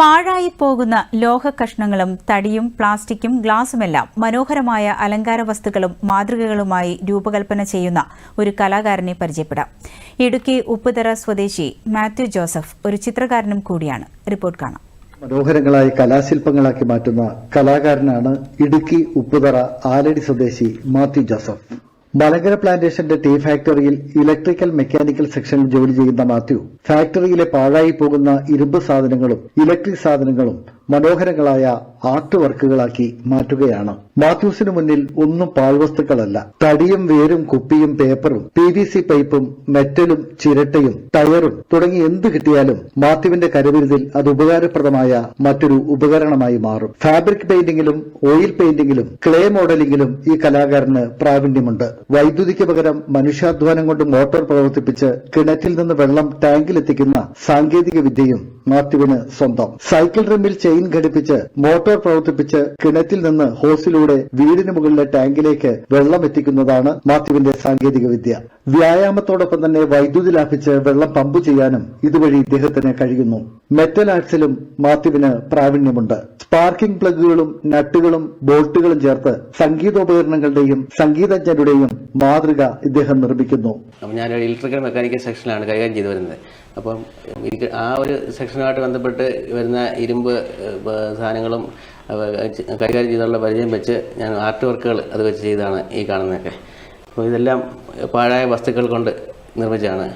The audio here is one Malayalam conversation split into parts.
പാഴായി പോകുന്ന ലോഹ കഷ്ണങ്ങളും തടിയും പ്ലാസ്റ്റിക്കും ഗ്ലാസുമെല്ലാം മനോഹരമായ അലങ്കാര വസ്തുക്കളും മാതൃകകളുമായി രൂപകൽപ്പന ചെയ്യുന്ന ഒരു കലാകാരനെ പരിചയപ്പെടാം. ഇടുക്കി ഉപ്പുതറ സ്വദേശി മാത്യു ജോസഫ് ഒരു ചിത്രകാരനും കൂടിയാണ്. റിപ്പോർട്ട് കാണാം. മനോഹരങ്ങളായി കലാശില്പങ്ങളാക്കി മാറ്റുന്ന കലാകാരനാണ് ഇടുക്കി ഉപ്പുതറ ആലടി സ്വദേശി മാത്യു ജോസഫ്. മലങ്കര പ്ലാന്റേഷന്റെ ടീ ഫാക്ടറിയിൽ ഇലക്ട്രിക്കൽ മെക്കാനിക്കൽ സെക്ഷനിൽ ജോലി ചെയ്യുന്ന മാത്യു ഫാക്ടറിയിലെ പാഴായി പോകുന്ന ഇരുമ്പ് സാധനങ്ങളും ഇലക്ട്രിക് സാധനങ്ങളും മനോഹരങ്ങളായ ആർട്ട് വർക്കുകളാക്കി മാറ്റുകയാണ്. മാത്യൂസിന് മുന്നിൽ ഒന്നും പാഴ്വസ്തുക്കളല്ല. തടിയും വേരും കുപ്പിയും പേപ്പറും പി വി സി പൈപ്പും മെറ്റലും ചിരട്ടയും ടയറും തുടങ്ങി എന്ത് കിട്ടിയാലും മാത്യുവിന്റെ കരവിരുതിൽ അത് ഉപകാരപ്രദമായ മറ്റൊരു ഉപകരണമായി മാറും. ഫാബ്രിക് പെയിന്റിംഗിലും ഓയിൽ പെയിന്റിംഗിലും ക്ലേ മോഡലിംഗിലും ഈ കലാകാരന് പ്രാവീണ്യമുണ്ട്. വൈദ്യുതിക്ക് പകരം മനുഷ്യാധ്വാനം കൊണ്ട് മോട്ടോർ പ്രവർത്തിപ്പിച്ച് കിണറ്റിൽ നിന്ന് വെള്ളം ടാങ്കിലെത്തിക്കുന്ന സാങ്കേതിക വിദ്യയും മാത്യുവിന് സ്വന്തം. സൈക്കിൾ റിമ്മിൽ ചെയിൻ ഘടിപ്പിച്ച് മോട്ടോർ പ്രവർത്തിപ്പിച്ച് കിണറ്റിൽ നിന്ന് ഹോസിലൂടെ വീടിന് മുകളിലെ ടാങ്കിലേക്ക് വെള്ളം എത്തിക്കുന്നതാണ് മാത്യുവിന്റെ സാങ്കേതിക വിദ്യ. വ്യായാമത്തോടൊപ്പം തന്നെ വൈദ്യുതി ലാഭിച്ച് വെള്ളം പമ്പ് ചെയ്യാനും ഇതുവഴി ഇദ്ദേഹത്തിന് കഴിയുന്നു. മെറ്റൽ ആർട്സിലും മാത്യുവിന് പ്രാവീണ്യമുണ്ട്. സ്പാർക്കിംഗ് പ്ലഗുകളും നട്ടുകളും ബോൾട്ടുകളും ചേർത്ത് സംഗീതോപകരണങ്ങളുടെയും സംഗീതജ്ഞരുടെയും മാതൃക ഇദ്ദേഹം നിർമ്മിക്കുന്നു. അപ്പം ഞാൻ ഇലക്ട്രിക്കൽ മെക്കാനിക്കൽ സെക്ഷനിലാണ് കൈകാര്യം ചെയ്തു വരുന്നത്. അപ്പം ആ ഒരു സെക്ഷനുമായിട്ട് ബന്ധപ്പെട്ട് വരുന്ന ഇരുമ്പ് സാധനങ്ങളും കൈകാര്യം ചെയ്തുള്ള പരിചയം വെച്ച് ഞാൻ ആർട്ട് വർക്കുകൾ അത് വെച്ച് ചെയ്താണ് ഈ കാണുന്നതൊക്കെ. അപ്പോൾ ഇതെല്ലാം പാഴായ വസ്തുക്കൾ കൊണ്ട് നിർമ്മിച്ചതാണ്.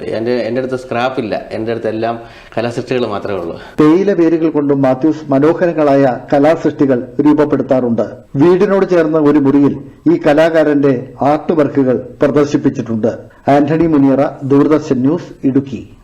എന്റെ എന്റെ അടുത്ത് സ്ക്രാപ്പില്ല എന്റെ അടുത്ത് എല്ലാം കലാസൃഷ്ടികൾ മാത്രമേ ഉള്ളൂ. തേയില പേരുകൾ കൊണ്ടും മാത്യൂസ് മനോഹരങ്ങളായ കലാസൃഷ്ടികൾ രൂപപ്പെടുത്താറുണ്ട്. വീടിനോട് ചേർന്ന ഒരു മുറിയിൽ ഈ കലാകാരന്റെ ആർട്ട് വർക്കുകൾ പ്രദർശിപ്പിച്ചിട്ടുണ്ട്. Antony Muniyara Doordarshan news Idukki.